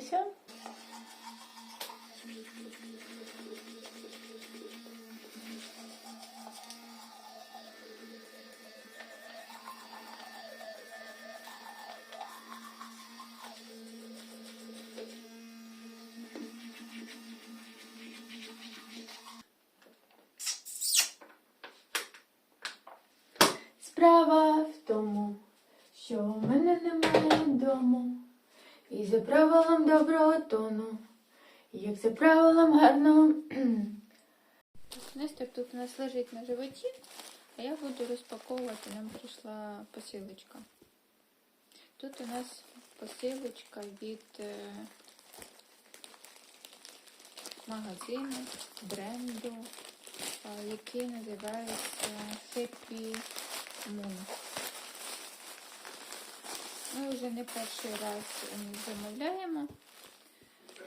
намилася. Справа в тому, що у мене немає дому. І за правилом доброго тону, як за правилом гарного. Нестор тут у нас лежить на животі, а я буду розпаковувати. Нам прийшла посилочка. Тут у нас посилочка від е, магазину, бренду, е, який називається Happy Moon. Ми вже не перший раз замовляємо.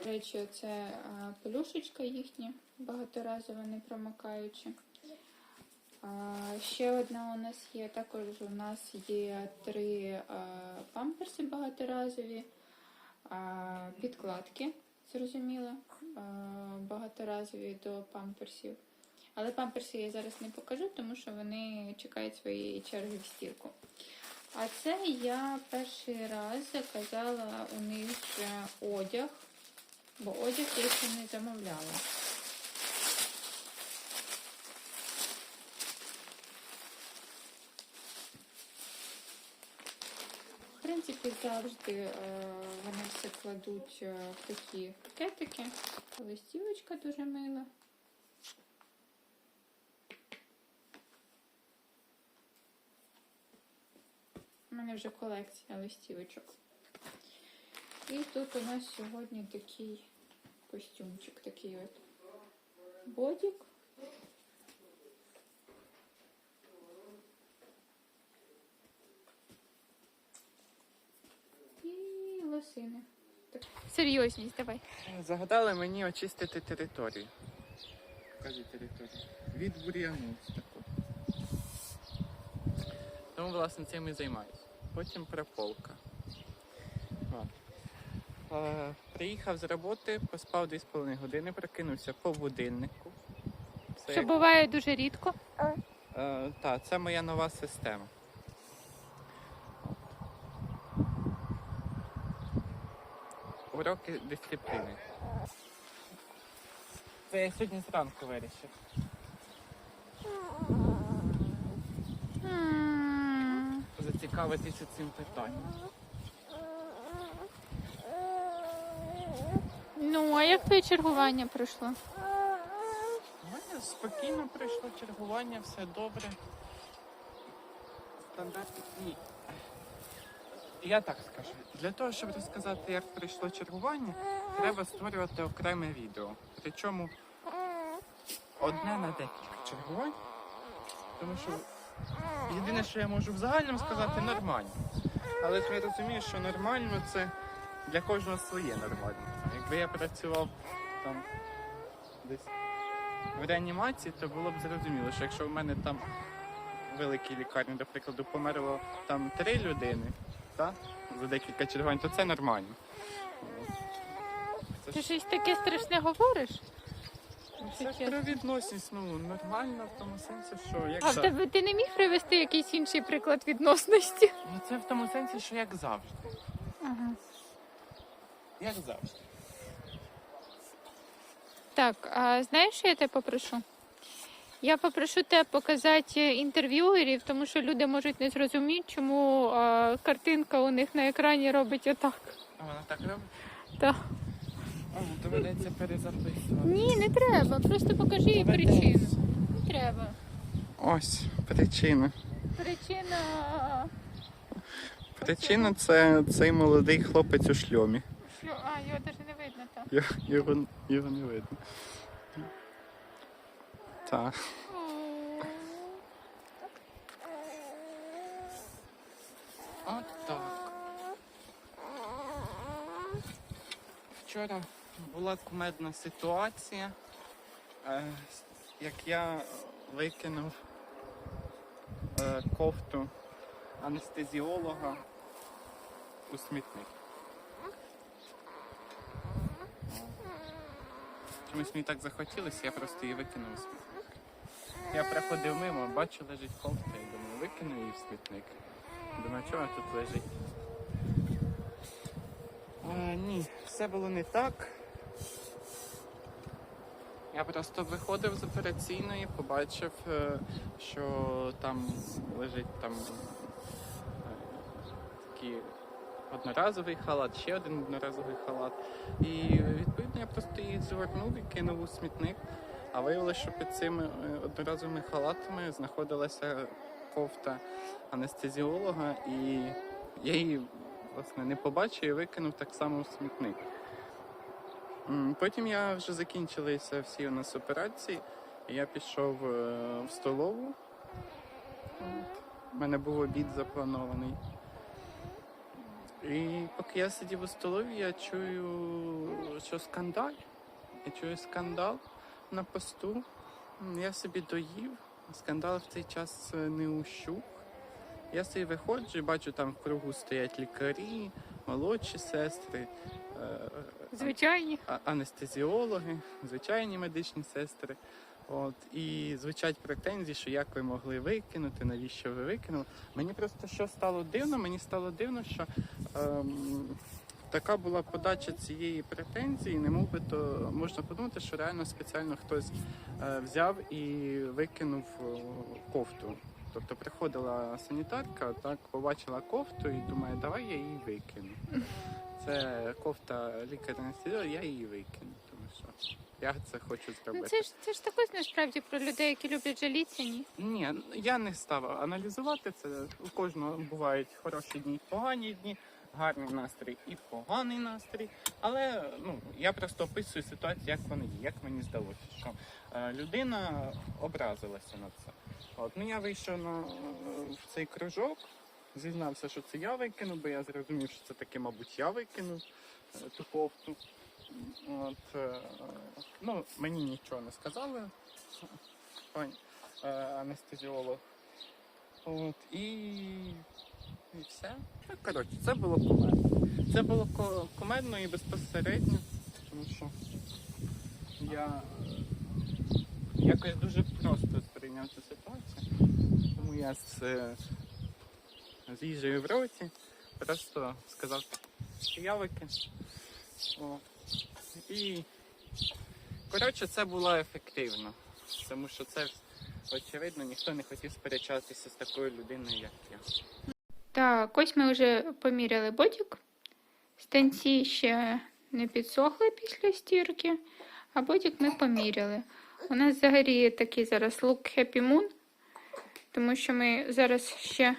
До речі, це пелюшечка їхня, багаторазова, не промикаюча. Ще одна у нас є. Також у нас є три памперси багаторазові, підкладки, зрозуміло, багаторазові до памперсів. Але памперси я зараз не покажу, тому що вони чекають своєї черги в стірку. А це я перший раз заказала у них е, одяг, бо одяг я ще не замовляла. В принципі, завжди е, вони все кладуть е, в такі пакетики. Листівочка дуже мила. У мене вже колекція листівочок. І тут у нас сьогодні такий костюмчик, такий от бодік. І лосини. Серйозність, давай. Загадали мені очистити територію. Кажу територію. Від бур'яну. Тому, власне, цим і займаюся. Потім прополка. От. Е, приїхав з роботи, поспав 2,5 години, прокинувся по будильнику. Це, Що як- буває дуже рідко. е, та, це моя нова система. Уроки дисципліни. Це я сьогодні зранку вирішив. М, зацікавитися цим питанням. Ну, а як твоє чергування пройшло? У мене спокійно пройшло чергування, все добре. Стандартні. Я так скажу. Для того, щоб розказати, як пройшло чергування, треба створювати окреме відео. Причому одне на декілька чергувань. Тому що єдине, що я можу в загальному сказати, нормально. Але ж я розумію, що нормально це для кожного своє нормально. Якби я працював там десь в реанімації, то було б зрозуміло, що якщо в мене там великій лікарні, до прикладу, померло там три людини, так, за декілька чергувань, то це нормально. Це Ти ж щось таке страшне говориш? Це ж про відносність, ну нормально в тому сенсі, що як А в тебе ти не міг привести якийсь інший приклад відносності? Ну це в тому сенсі, що як завжди. Ага. Як завжди. Так, а знаєш, що я тебе попрошу? Я попрошу тебе показати інтерв'юерів, тому що люди можуть не зрозуміти, чому а, картинка у них на екрані робить отак. А вона так робить? Так. А, доведеться перезаписувати. Ні, не треба. Просто покажи їй причину. Не треба. Ось причина. Причина. Причина це цей молодий хлопець у шльомі. Що... А, його навіть не видно так. Його, його, його не видно. Так. От так. Вчора була кумедна ситуація, е, як я викинув е, кофту анестезіолога у смітник. Чомусь мені так захотілося, я просто її викинув у смітник. Я приходив мимо, бачу, лежить кофта і думаю, викину її в смітник. Думаю, чого тут лежить? А, Ні, все було не так. Я просто виходив з операційної, побачив, е, що там лежить там е, такий одноразовий халат, ще один одноразовий халат. І відповідно я просто її згорнув і кинув у смітник. А виявилося, що під цими е, одноразовими халатами знаходилася кофта анестезіолога, і я її власне не побачив і викинув так само в смітник. Потім я вже закінчилися всі у нас операції, я пішов е, в столову. У мене був обід запланований. І поки я сидів у столові, я чую, що скандал. Я чую скандал на посту. Я собі доїв. Скандал в цей час е, не ущух. Я собі виходжу і бачу, там в кругу стоять лікарі, молодші сестри, е, Звичайні. анестезіологи, звичайні медичні сестри. От, і звучать претензії, що як ви могли викинути, навіщо ви викинули. Мені просто що стало дивно, мені стало дивно, що ем, така була подача цієї претензії, не мов би то можна подумати, що реально спеціально хтось е, взяв і викинув е, кофту. Тобто приходила санітарка, так побачила кофту і думає, давай я її викину. Це кофта лікаря анестезіолога, я її викину, тому що я це хочу Ну зробити. це ж це ж також насправді про людей, які люблять жалітися, ні. Ні, я не став аналізувати це. У кожного бувають хороші дні, погані дні, гарний настрій і поганий настрій. Але ну я просто описую ситуацію, як вони є, як мені здалося, що е, людина образилася на це. От ну я вийшов на е, в цей кружок, зізнався, що це я викинув, бо я зрозумів, що це таки, мабуть, я викинув е, ту кофту. От, е, ну, мені нічого не сказали. Пані е, анестезіолог. От, і, і все. Ну, коротше, це було кумедно. Це було кумедно і безпосередньо, тому що я е, якось дуже просто сприйняв цю ситуацію. Тому я з, з їжею в роті просто сказав, що я викину. О. І коротше, це було ефективно. Тому що це очевидно, ніхто не хотів сперечатися з такою людиною, як я. Так, ось ми вже поміряли ботик. Станці ще не підсохли після стірки, а ботик ми поміряли. У нас взагалі такий зараз лук Happy Moon, тому що ми зараз ще.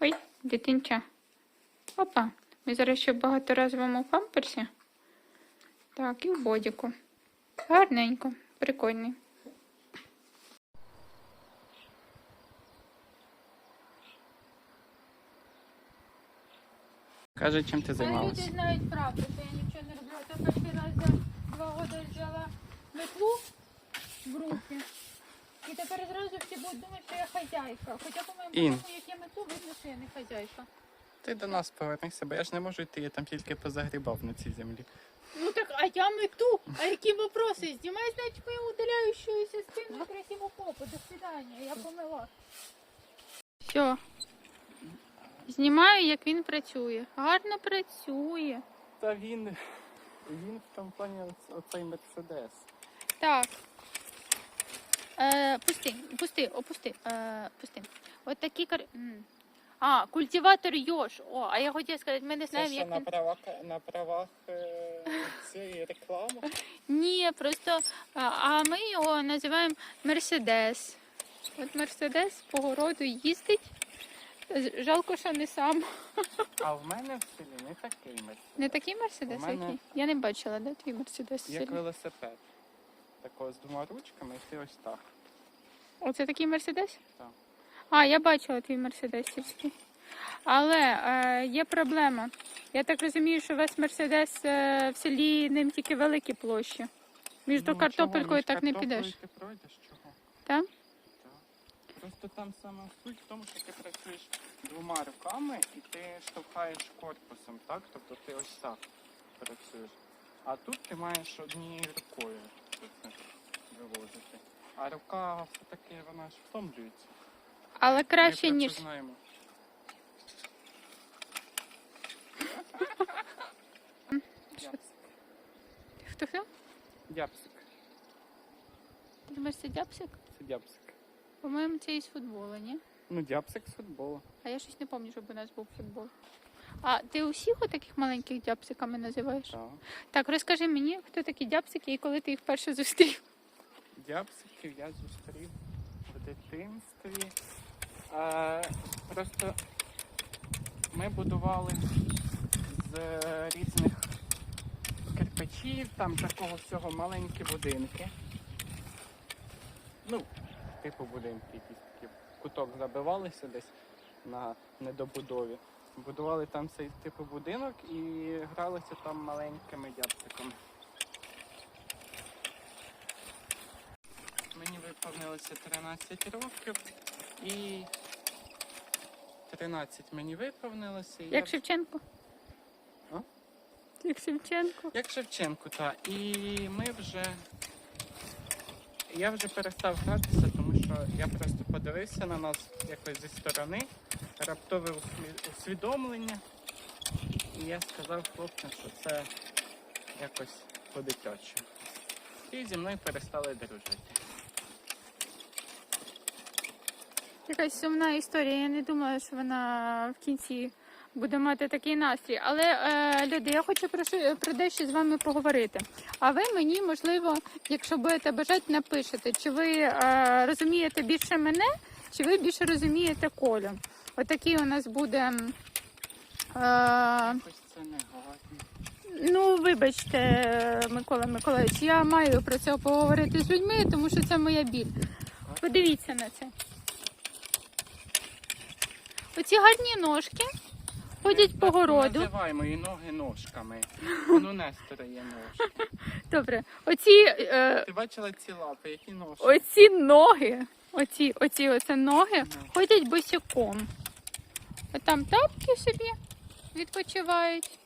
Ой, дитинча. Опа. Ми зараз ще в багаторазовому памперсі. Так, і в бодіку. Гарненько, прикольний. Каже, чим ти займалася? Люди знають правду, що я нічого не роблю. Я перший раз за два роки взяла метлу в руки. І тепер зразу всі будуть думати, що я хазяйка. Хоча, по-моєму, Ін. тому, як я метлу, видно, що я не хазяйка. Ти до нас повернешся, бо я ж не можу йти, я там тільки позагрібав на цій землі. Ну так, а я мету. А які вопроси? Знімай, значить, мою удаляющую частину красиву попу. До свидання, я помила. Все. Знімаю, як він працює. Гарно працює. Та він. Він в тому плані оц- оцей мерседес. Так. Е, пусти, пусти, опусти, е, пусти. От такі кар... М. А, культиватор Йош. О, а я хотіла сказати, ми не Це знаємо, що як на він. правах на правах е, цієї реклами? Ні, просто. А, а ми його називаємо Мерседес. От Мерседес по городу їздить. З- Жалко, що не сам. А в мене в селі не такий мерседес. Не такий Мерседес, У мене- який? Я не бачила, де твій Мерседес? в Як велосипед. Такого з двома ручками, і ти ось так. Оце такий Мерседес? Так. А, я бачила твій Мерседес сільський. Але е, є проблема. Я так розумію, що весь Мерседес е, в селі ним тільки великі площі. Між Ну, картопелькою чого? Між так не картоплею підеш. Ти пройдеш чого? Так? Так. Просто там саме суть в тому, що ти працюєш двома руками і ти штовхаєш корпусом, так? Тобто ти ось так працюєш. А тут ти маєш однією рукою вивозити. А рука все-таки вона ж втомлюється. Але краще, ніж. знаємо. Хто хто? Дяпсик. Ти думаєш, це дяпсик? Це дяпсик. По-моєму, це із футболу, ні? Ну, дяпсик з футболу. А я щось не пам'ятаю, щоб у нас був футбол. А ти усіх отаких маленьких дяпсиками називаєш? Так. Так, розкажи мені, хто такі дяпсики і коли ти їх вперше зустрів. Дяпсиків я зустрів в дитинстві. Е, просто ми будували з різних кирпичів, там такого всього маленькі будинки. Ну, типу будинки, якісь такі куток забивалися десь на недобудові. Будували там цей типу будинок і гралися там маленькими дяпсиками. Мені виповнилося 13 років і 13 мені виповнилося. і Як я... Шевченко? А? Як Шевченко. Як Шевченко, так. І ми вже. Я вже перестав гратися, тому що я просто подивився на нас якось зі сторони, раптове усвідомлення. І я сказав хлопцям, що це якось по-дитячому. І зі мною перестали дружити. Якась сумна історія. Я не думала, що вона в кінці буде мати такий настрій. Але е, люди, я хочу про, про дещо з вами поговорити. А ви мені, можливо, якщо будете бажати, напишете, чи ви е, розумієте більше мене, чи ви більше розумієте Колю. Отакий у нас буде. Е. Ну, вибачте, Микола Миколаївич, я маю про це поговорити з людьми, тому що це моя біль. Подивіться на це. Оці гарні ножки ходять по городу. називай мої ноги ножками. Ну, Нестора є ножки. Добре, оці, е, Ти бачила ці лапи, які ножки? оці ноги, оці, оці оце ноги ходять босиком. От там тапки собі відпочивають.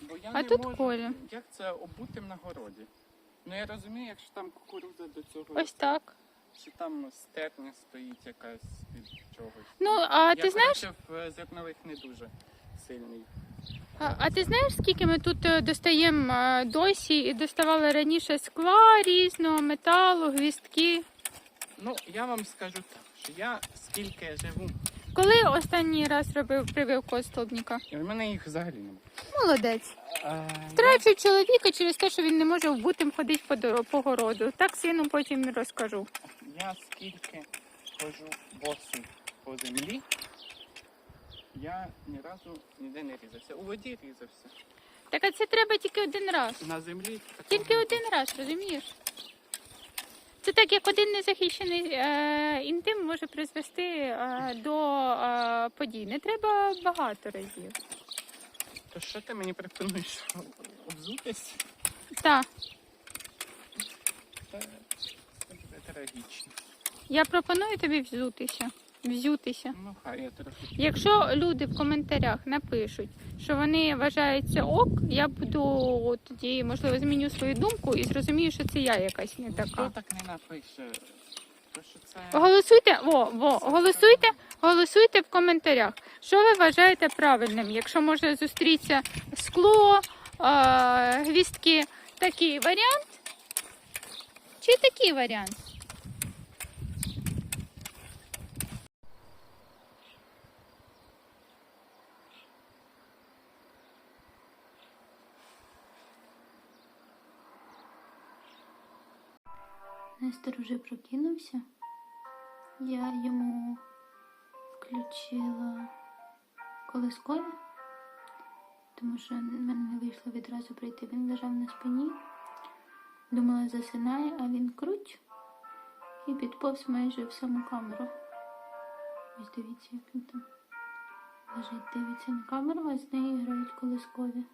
Бо я А не тут можу, Коля. як це обутим на городі. Ну я розумію, якщо там кукурудза до цього, Ось так. чи там стерня стоїть якась від чогось. Ну, а я ти знаєш, коротше, в зернових не дуже сильний. А, а ти знаєш, скільки ми тут е, достаємо е, досі і доставали раніше скла різного, металу, гвістки? Ну, я вам скажу так, що я скільки живу, Коли останній раз робив прививку від столбняка? і в мене їх взагалі немає. Молодець. Е, Втрачу чоловіка через те, що він не може вбутим ходити по, доро- по городу. Так сину потім розкажу. я, я скільки хожу босий по землі, я ні разу ніде не різався. У воді різався. Так а це треба тільки один раз. На землі такого Тільки не один раз, розумієш? Це так, як один незахищений е, інтим може призвести е, до е, подій. Не треба багато разів. То що ти мені пропонуєш взутись? Так. Це, це буде трагічно. Я пропоную тобі взутися. Взютися. Ну, хай я трохи. Якщо люди в коментарях напишуть, що вони вважають це ок, я буду тоді, можливо, зміню свою думку і зрозумію, що це я якась не Хто така. так не напише? То що це. Голосуйте, во, во, голосуйте, голосуйте в коментарях. Що ви вважаєте правильним? Якщо може зустрітися скло, е, гвістки, такий варіант чи такий варіант? Нестор вже прокинувся. Я йому включила колискові, тому що в мене не вийшло відразу прийти. Він лежав на спині, думала, засинає, а він круть і підповз майже в саму камеру. Ось дивіться, як він там лежить, дивиться на камеру, а з нею грають колискові.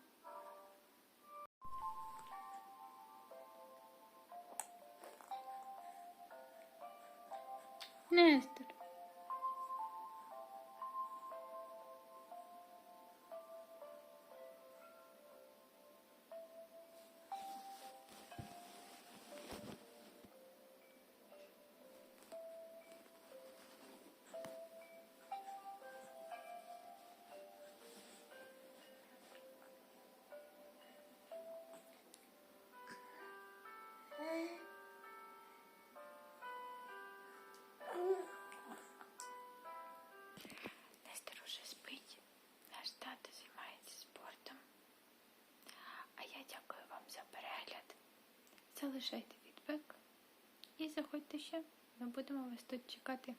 Залишайте фідбек і заходьте ще. Ми будемо вас тут чекати.